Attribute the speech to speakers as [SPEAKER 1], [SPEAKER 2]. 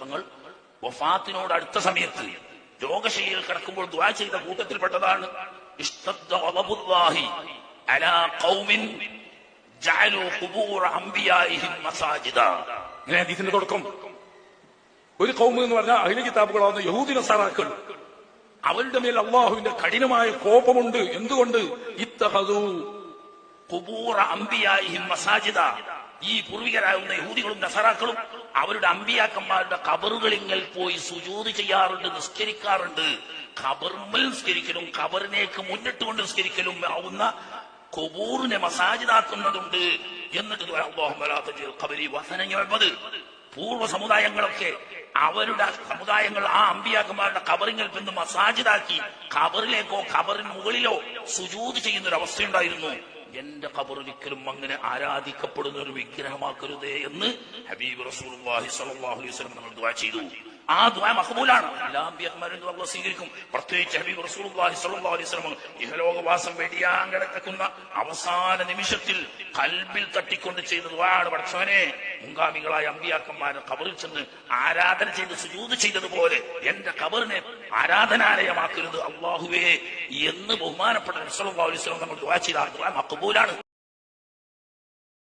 [SPEAKER 1] തങ്ങൾ വഫാത്തിനോട് അടുത്ത സമയത്ത് രോഗശൈലിയിൽ കിടക്കുമ്പോൾ ദ്വാ ചെയ്ത കൂട്ടത്തിൽപ്പെട്ടതാണ്.
[SPEAKER 2] ഇങ്ങനെ ഹദീസിന്റെ തുടക്കം. ഒരു കൗമ എന്ന് പറഞ്ഞാൽ അഹില കിതാബുകളാവുന്ന യഹൂദിന സറാക്കൾ അവരുടെ മേൽ അള്ളാഹുവിന്റെ കഠിനമായ കോപമുണ്ട്. എന്തുകൊണ്ട്? ഇത്തഹദു
[SPEAKER 1] ഖുബൂറ അമ്പിയായി മസാജിദ. ഈ പൂർവികരാകുന്ന യഹൂദികളും നസറാക്കളും അവരുടെ അമ്പിയാക്കന്മാരുടെ കബറുകളിങ്ങൽ പോയി സുജൂത് ചെയ്യാറുണ്ട് നിസ്കരിക്കാറുണ്ട്. ഖബറുമ്മൽ നിസ്കരിക്കലും ഖബറിനേക്ക് മുന്നിട്ടുകൊണ്ട് നിസ്കരിക്കലും ആവുന്ന കുബൂറിനെ മസാജിദാക്കുന്നതുണ്ട്. എന്നിട്ട് ഖബരി പൂർവ സമുദായങ്ങളൊക്കെ അവരുടെ സമുദായങ്ങൾ ആ അമ്പിയാക്കന്മാരുടെ കബറിങ്ങൽ നിന്ന് മസാജിദാക്കി കബറിലേക്കോ കബറിന് മുകളിലോ സുജൂത് ചെയ്യുന്ന ഒരു അവസ്ഥയുണ്ടായിരുന്നു എന്റെ കബറൊരിക്കലും അങ്ങനെ ആരാധിക്കപ്പെടുന്ന ഒരു വിഗ്രഹമാക്കരുതേ എന്ന് ഹബീബ് റസൂൽ അലൈഹി നമ്മൾ ചെയ്തു. ആ ദുആ മഹബൂലാണ് എല്ലാ അമ്പിയന്മാരും അള്ളാഹ് സ്വീകരിക്കും. പ്രത്യേകിച്ച് ഹബീബ് റസൂലുള്ളാഹി സ്വല്ലല്ലാഹു അലൈഹി വസല്ലം ഇഹലോകവാസം വെടിയാൻ കിടക്കുന്ന അവസാന നിമിഷത്തിൽ കൽബിൽ തട്ടിക്കൊണ്ട് ചെയ്ത ദ്വാണ് പഠിച്ചവനെ മുങ്കാമികളായ അമ്പിയാക്കന്മാരെ കബറിൽ ചെന്ന് ആരാധന ചെയ്ത് സുജൂത് ചെയ്തതുപോലെ എന്റെ കബറിനെ ആരാധനാലയമാക്കരുത് അള്ളാഹുവേ എന്ന് ബഹുമാനപ്പെട്ട റസൂലുള്ളാഹി അലൈഹി വസല്ലം നമ്മൾ ദ്വാ ചെയ്ത ആ മഖബൂലാണ്.